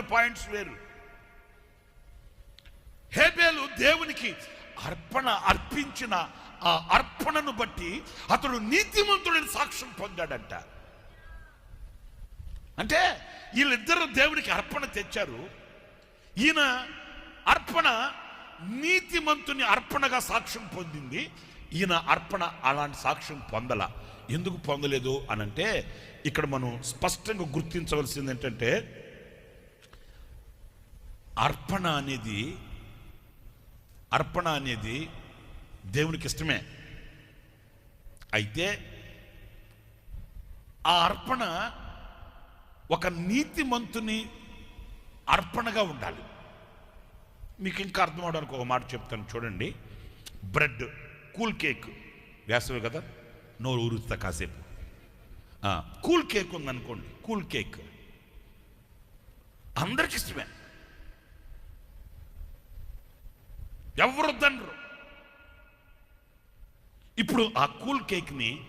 Points వేరు. హేబేలు దేవునికి అర్పణ అర్పించిన ఆ అర్పణను బట్టి అతడు నీతిమంతుడిని సాక్ష్యం పొందాడంట. అంటే వీళ్ళిద్దరు దేవునికి అర్పణ తెచ్చారు. ఈయన అర్పణ నీతిమంతుని అర్పణగా సాక్ష్యం పొందింది. ఈయన అర్పణ అలాంటి సాక్ష్యం పొందల. ఎందుకు పొందలేదు అనంటే ఇక్కడ మనం స్పష్టంగా గుర్తించవలసింది ఏంటంటే అర్పణ అనేది అర్పణ అనేది దేవునికి ఇష్టమే. అయితే ఆ అర్పణ ఒక నీతిమంతుని అర్పణగా ఉండాలి. మీకు ఇంకా అర్థం అవడానికి ఒక మాట చెప్తాను చూడండి. బ్రెడ్ కూల్ కేక్ వేసవి కదా నోరు ఊరుస్తా కాసేపు. కూల్ కేక్ ఉందనుకోండి కూల్ కేక్. అందరికి ఇష్టమే. ఎవరు వద్దనరు. ఇప్పుడు ఆ కూల్ కేక్ని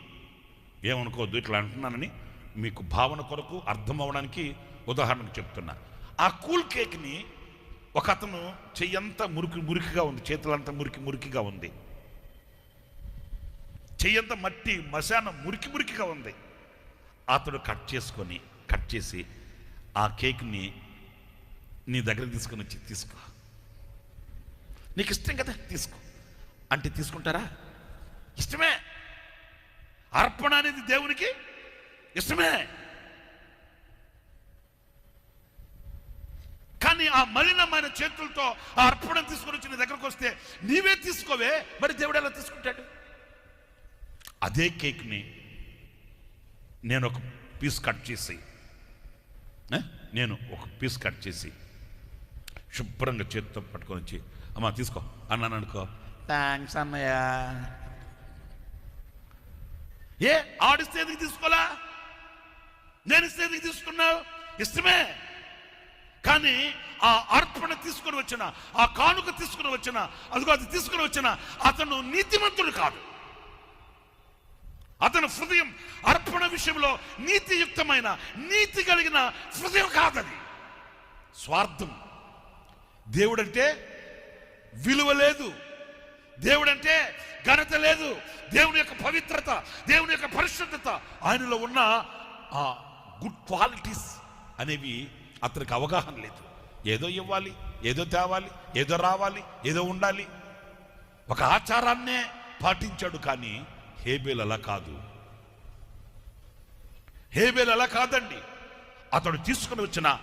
ఏమనుకోవద్దు ఇట్లా అంటున్నానని మీకు భావన కొరకు అర్థం అవ్వడానికి ఉదాహరణకు చెప్తున్నా. ఆ కూల్ కేక్ని ఒక అతను చెయ్యంతా మురికి మురికిగా ఉంది చేతులంతా మురికి మురికిగా ఉంది. చెయ్యంతా మట్టి మశానం మురికి మురికిగా ఉంది. అతడు కట్ చేసుకొని కట్ చేసి ఆ కేక్ని నీ దగ్గర తీసుకొని వచ్చి తీసుకో. నీకు ఇష్టం కదా తీసుకో. అంటే తీసుకుంటారా? ఇష్టమే. అర్పణ అనేది దేవునికి ఇష్టమే. కానీ ఆ మలినమైన చేతులతో ఆ అర్పణ తీసుకొని వచ్చి నీ దగ్గరకు వస్తే నీవే తీసుకోవే మరి దేవుడు ఎలా తీసుకుంటాడు? అదే కేక్ని నేను ఒక పీస్ కట్ చేసి నేను ఒక పీస్ కట్ చేసి శుభ్రంగా చేతితో పట్టుకొని వచ్చి అమ్మా తీసుకో అన్నాను అనుకో థ్యాంక్స్ అన్నయ్య ఏ ఆడిస్తే ఎందుకు తీసుకోలా నేను ఇస్తే ఎందుకు తీసుకున్నావు? ఇష్టమే. కానీ ఆ అర్పణ తీసుకొని వచ్చిన ఆ కానుక తీసుకుని వచ్చిన అదిగో అది తీసుకుని వచ్చిన అతను నీతిమంతుడు కాదు. అతను హృదయం అర్పణ విషయంలో నీతియుక్తమైన నీతి కలిగిన హృదయం కాదది. స్వార్థం. దేవుడంటే విలువ లేదు. దేవుడంటే ఘనత లేదు. దేవుని యొక్క పవిత్రత దేవుని యొక్క పరిశుద్ధత ఆయనలో ఉన్న ఆ గుడ్ క్వాలిటీస్ అనేవి అతనికి అవగాహన లేదు. ఏదో ఇవ్వాలి ఏదో తేవాలి ఏదో రావాలి ఏదో ఉండాలి. ఒక ఆచారాన్నే పాటించాడు కానీ హేబేల్ అలా కాదు. హేబేల్ అలా కాదండి. అతడు తీసుకుని వచ్చిన